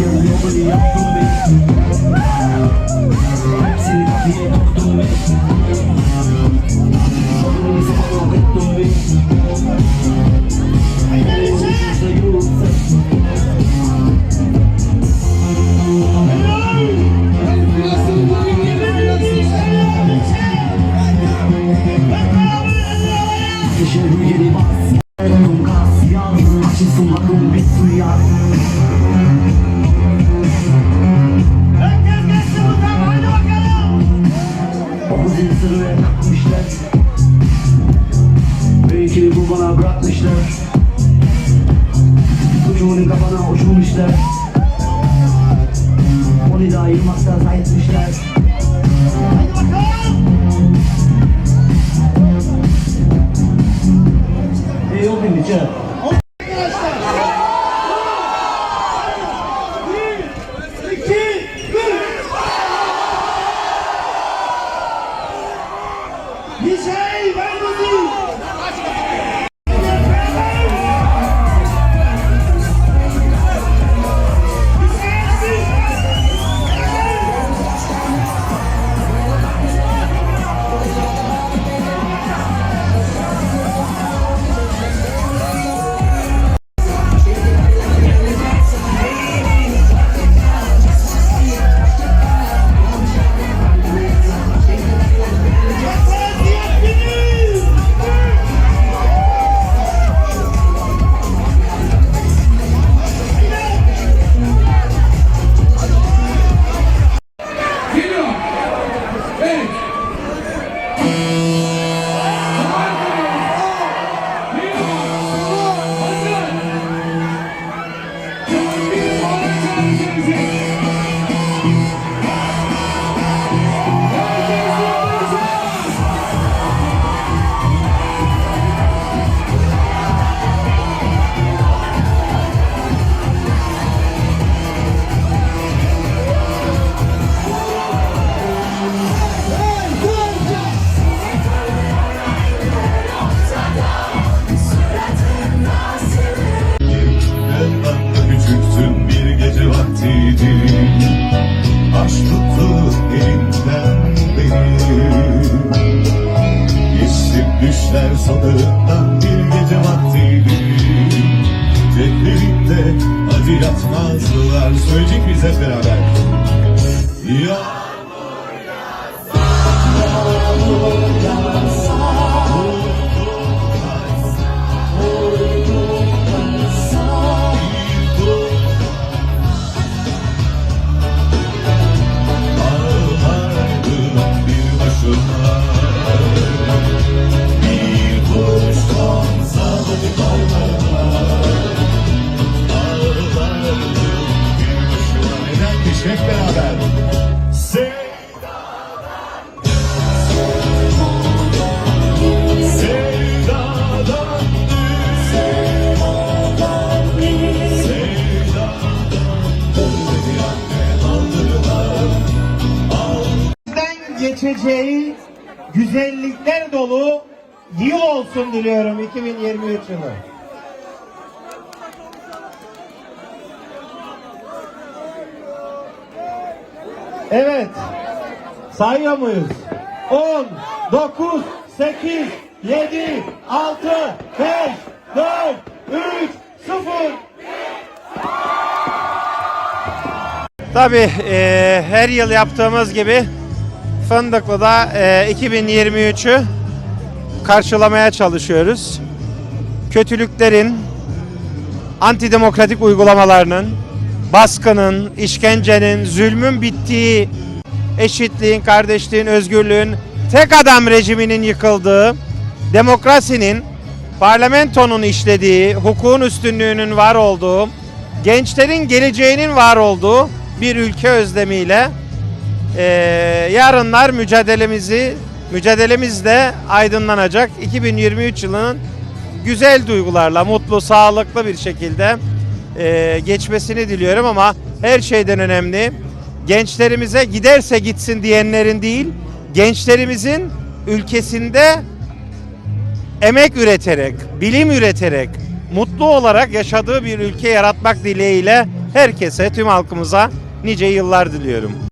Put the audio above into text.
Yarı yolunu yaptım ben Hepsini kapıya tıktım ben Okuzun sırrı takmışlar Öykünü bu bana bırakmışlar Çocuğunun kafana uçurmuşlar Onu da ayırmakta sayetmişler Hadi bakalım. E yok mu içer? 一千一百 Acı yatmazdılar Söyleyecek miyiz hep beraber? Ya Bizden geçeceği güzellikler dolu yıl olsun diliyorum 2023 yılı. Evet. Sayıyor muyuz? 10, 9, 8, 7, 6, 5, 4, 3, 0. Tabii e, her yıl yaptığımız gibi Fındıklı'da e, 2023'ü karşılamaya çalışıyoruz. Kötülüklerin, antidemokratik uygulamalarının, baskının, işkencenin, zulmün bittiği, eşitliğin, kardeşliğin, özgürlüğün, tek adam rejiminin yıkıldığı, demokrasinin, parlamentonun işlediği, hukukun üstünlüğünün var olduğu, gençlerin geleceğinin var olduğu bir ülke özlemiyle eee, yarınlar mücadelemizi mücadelemizde aydınlanacak 2023 yılının güzel duygularla, mutlu, sağlıklı bir şekilde eee, geçmesini diliyorum ama her şeyden önemli gençlerimize giderse gitsin diyenlerin değil, gençlerimizin ülkesinde emek üreterek, bilim üreterek, mutlu olarak yaşadığı bir ülke yaratmak dileğiyle herkese, tüm halkımıza nice yıllar diliyorum.